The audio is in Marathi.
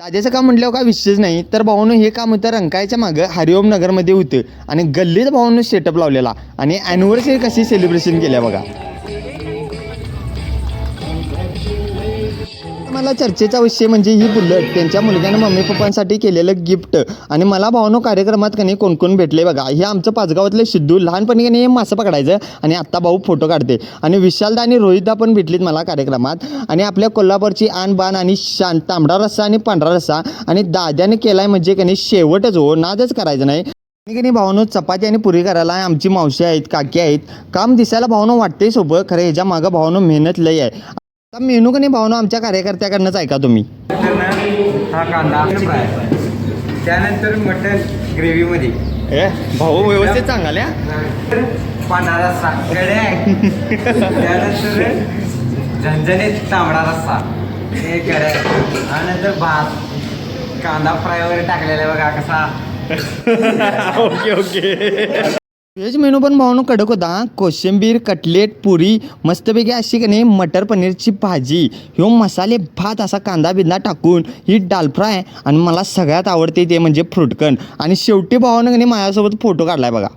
दादाचं काम म्हटल्यावर काय विषयच नाही. तर भाऊनं हे काम होतं रंकायच्या मागं हरिओम नगरमध्ये होतं. आणि गल्लीत भाऊनं सेटअप लावलेला. आणि ॲनिव्हर्सरी कशी सेलिब्रेशन केल्या बघा. मला चर्चेचा विषय म्हणजे ही बुलेट त्यांच्या मुलग्यानं मम्मी पप्पांसाठी केलेलं गिफ्ट आणि मला भावनो कार्यक्रमात कणी कोण कोण भेटले बघा. हे आमचं पाचगावातले सिद्धू लहानपणी कणी हे मासं पकडायचं आणि आत्ता भाऊ फोटो काढते. आणि विशालदा आणि रोहितदा पण भेटलीत मला कार्यक्रमात. आणि आपल्या कोल्हापूरची आन बाण आणि शान तांबडा रस्सा आणि पांढरा रस्सा आणि दाद्याने केलाय म्हणजे कणी शेवटच हो नादच करायचं नाही. आणि भावनो चपाती आणि पुरी करायला आमची मावशी आहेत काकी आहेत. काम दिसायला भावनो वाटते सोबत खरं ह्याच्या मागं भावनो मेहनत लय आहे. आता मेनू कधी भावनो? आमच्या कार्यकर्त्याकडनंच ऐका तुम्ही. हा कांदा फ्राय. त्यानंतर मटन ग्रेव्हीमध्ये. ए भाऊ व्यवस्थित सांगाल्या पांढरा रस्सा. कडे आहे त्यानंतर झणझणीत तांबडा रस्सा. हे कडे त्यानंतर भात. कांदा फ्राय वगैरे टाकलेला आहे बघा कसा. Okay okay. व्हेज मेनू पण भावनो कडक होता. कोशिंबीर कटलेट पुरी मस्तपैकी अशी की नाही मटर पनीरची भाजी ह्यो मसाले भात असा कांदा बिंदा टाकून ही डाल फ्राय आणि मला सगळ्यात आवडते ते म्हणजे फ्रुटकन आणि शेवटी भावानं की नाही माझ्यासोबत फोटो काढलाय बघा.